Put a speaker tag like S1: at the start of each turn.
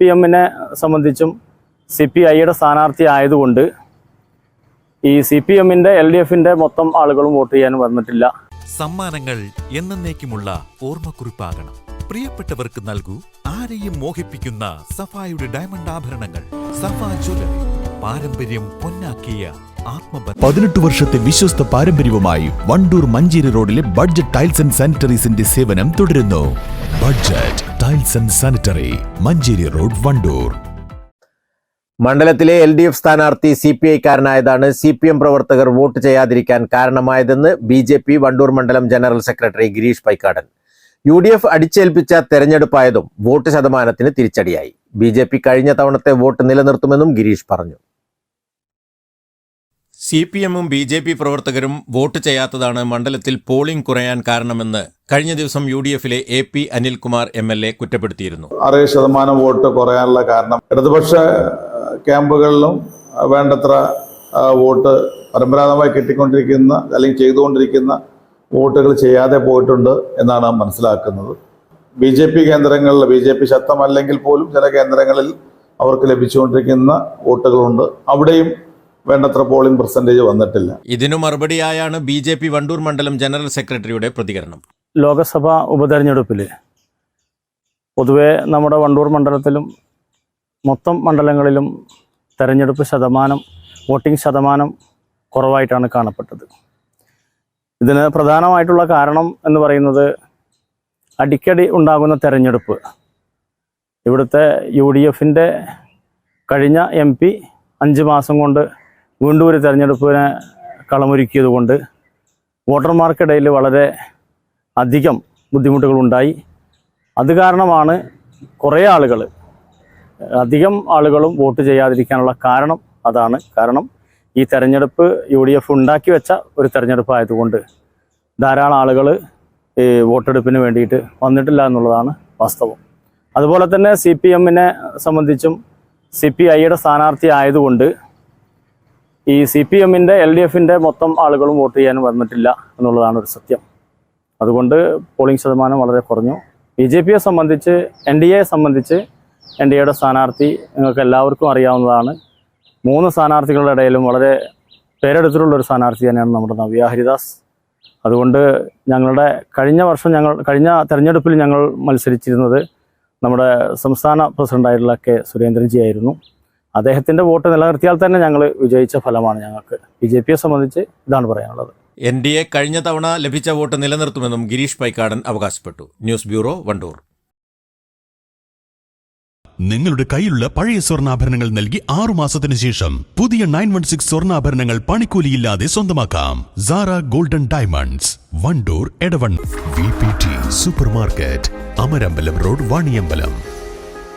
S1: P എമ്മിനെ സംബന്ധിച്ചും C P ഐയുടെ സ്ഥാനാർത്ഥി ആയതുകൊണ്ട് ഈ സി പി എമ്മിന്റെ എൽ ഡി എഫിന്റെ മൊത്തം ആളുകളും വോട്ട് ചെയ്യാൻ വന്നിട്ടില്ല.
S2: സമ്മാനങ്ങൾ എന്നേക്കുമുള്ള ഓർമ്മക്കുറിപ്പാകണം. പ്രിയപ്പെട്ടവർക്ക് നൽകൂ ആരെയും മോഹിപ്പിക്കുന്ന സഫായുടെ ഡയമണ്ട് ആഭരണങ്ങൾ. സഫ ജ്വല്ലറി പാരമ്പര്യം പൊന്നാക്കിയ
S3: പതിനെട്ട് വർഷത്തെ വിശ്വസ്ത പാരമ്പര്യവുമായി വണ്ടൂർ മഞ്ചേരി റോഡിലെ ബഡ്ജറ്റ് ടൈൽസ് ആൻഡ് സാനിറ്ററീസിന്റെ സേവനം തുടരുന്നു. Budget tiles and sanitary Manjeri road Wandoor.
S4: മണ്ഡലത്തിലെ എൽ ഡി എഫ് സ്ഥാനാർത്ഥി സി പി ഐക്കാരനായതാണ് സി പി എം പ്രവർത്തകർ വോട്ട് ചെയ്യാതിരിക്കാൻ കാരണമായതെന്ന് ബി ജെ പി വണ്ടൂർ മണ്ഡലം general secretary Girish Paikkadan. U D F അടിച്ചേൽപ്പിച്ച തെരഞ്ഞെടുപ്പായതും വോട്ട് ശതമാനത്തിന് തിരിച്ചടിയായി. ബി ജെ പി കഴിഞ്ഞ തവണത്തെ വോട്ട് നിലനിർത്തുമെന്നും ഗിരീഷ് പറഞ്ഞു.
S5: സി പി എമ്മും ബി ജെ പി പ്രവർത്തകരും വോട്ട് ചെയ്യാത്തതാണ് മണ്ഡലത്തിൽ പോളിംഗ് കുറയാൻ കാരണമെന്ന് കഴിഞ്ഞ ദിവസം യു ഡി എഫിലെ A P Anilkumar M L A കുറ്റപ്പെടുത്തിയിരുന്നു.
S6: അറേ ശതമാനം വോട്ട് കുറയാനുള്ള കാരണം ഇടതുപക്ഷ ക്യാമ്പുകളിലും വേണ്ടത്ര വോട്ട് പരമ്പരാഗതമായി കിട്ടിക്കൊണ്ടിരിക്കുന്ന അല്ലെങ്കിൽ ചെയ്തുകൊണ്ടിരിക്കുന്ന വോട്ടുകൾ ചെയ്യാതെ പോയിട്ടുണ്ട് എന്നാണ് മനസ്സിലാക്കുന്നത്. ബി ജെ പി കേന്ദ്രങ്ങളിൽ ബി ജെ പി ശക്തമല്ലെങ്കിൽ പോലും ചില കേന്ദ്രങ്ങളിൽ അവർക്ക് ലഭിച്ചുകൊണ്ടിരിക്കുന്ന വോട്ടുകളുണ്ട്. അവിടെയും വേണ്ടത്ര പോളിംഗ് പെർസെന്റേജ് വന്നിട്ടില്ല.
S5: ഇതിനു മറുപടിയായാണ് ബി ജെ പി വണ്ടൂർ മണ്ഡലം ജനറൽ സെക്രട്ടറിയുടെ പ്രതികരണം.
S1: ലോകസഭാ ഉപതെരഞ്ഞെടുപ്പിൽ പൊതുവെ നമ്മുടെ വണ്ടൂർ മണ്ഡലത്തിലും മൊത്തം മണ്ഡലങ്ങളിലും തെരഞ്ഞെടുപ്പ് ശതമാനം വോട്ടിംഗ് ശതമാനം കുറവായിട്ടാണ് കാണപ്പെട്ടത്. ഇതിന് പ്രധാനമായിട്ടുള്ള കാരണം എന്ന് പറയുന്നത് അടിക്കടി ഉണ്ടാകുന്ന തെരഞ്ഞെടുപ്പ്. ഇവിടുത്തെ യു ഡി എഫിന്റെ കഴിഞ്ഞ എം പി അഞ്ച് മാസം കൊണ്ട് വീണ്ടും ഒരു തെരഞ്ഞെടുപ്പിനെ കളമൊരുക്കിയത് കൊണ്ട് വോട്ടർമാർക്കിടയിൽ വളരെ അധികം ബുദ്ധിമുട്ടുകളുണ്ടായി. അത് കാരണമാണ് കുറേ ആളുകൾ അധികം ആളുകളും വോട്ട് ചെയ്യാതിരിക്കാനുള്ള കാരണം അതാണ്. കാരണം ഈ തെരഞ്ഞെടുപ്പ് യു ഡി എഫ് ഉണ്ടാക്കി വെച്ച ഒരു തെരഞ്ഞെടുപ്പ് ആയതുകൊണ്ട് ധാരാളം ആളുകൾ ഈ വോട്ടെടുപ്പിന് വേണ്ടിയിട്ട് വന്നിട്ടില്ല എന്നുള്ളതാണ് വാസ്തവം. അതുപോലെ തന്നെ സി പി എമ്മിനെ സംബന്ധിച്ചും സി പി ഐയുടെ സ്ഥാനാർത്ഥി ആയതുകൊണ്ട് ഈ സി പി എമ്മിന്റെ എൽ ഡി എഫിന്റെ മൊത്തം ആളുകളും വോട്ട് ചെയ്യാൻ വന്നിട്ടില്ല എന്നുള്ളതാണ് ഒരു സത്യം. അതുകൊണ്ട് പോളിംഗ് ശതമാനം വളരെ കുറഞ്ഞു. ബി ജെ പിയെ സംബന്ധിച്ച് എൻ ഡി എയെ സംബന്ധിച്ച് എൻ ഡി എയുടെ സ്ഥാനാർത്ഥി നിങ്ങൾക്ക് എല്ലാവർക്കും അറിയാവുന്നതാണ്. മൂന്ന് സ്ഥാനാർത്ഥികളുടെ ഇടയിലും വളരെ പേരെടുത്തിട്ടുള്ള ഒരു സ്ഥാനാർത്ഥി തന്നെയാണ് നമ്മുടെ നവ്യ ഹരിദാസ്. അതുകൊണ്ട് ഞങ്ങളുടെ കഴിഞ്ഞ വർഷം ഞങ്ങൾ കഴിഞ്ഞ തെരഞ്ഞെടുപ്പിൽ ഞങ്ങൾ മത്സരിച്ചിരുന്നത് നമ്മുടെ സംസ്ഥാന പ്രസിഡന്റായിട്ടുള്ള കെ സുരേന്ദ്രൻജി ആയിരുന്നു അദ്ദേഹത്തിന്റെ വോട്ട് നിലനിർത്തിയാൽ തന്നെ ഞങ്ങൾ വിജയിച്ച ഫലമാണ് ഞങ്ങൾക്ക്. ബി ജെ പിയെ സംബന്ധിച്ച് ഇതാണ് പറയാനുള്ളത്.
S5: എൻ ഡി എ കഴിഞ്ഞ തവണ ലഭിച്ച വോട്ട് നിലനിർത്തുമെന്നും ഗിരീഷ് പൈക്കാടൻ അവകാശപ്പെട്ടു. News bureau Wandoor.
S3: നിങ്ങളുടെ കയ്യിലുള്ള പഴയ സ്വർണാഭരണങ്ങൾ നൽകി ആറു മാസത്തിന് ശേഷം പുതിയ നയൻ വൺ സിക്സ് സ്വർണാഭരണങ്ങൾ പണിക്കൂലിയില്ലാതെ സ്വന്തമാക്കാം. Sara golden diamonds Wandoor Edavanna V P T super market Amarambalam road Vaniyambalam.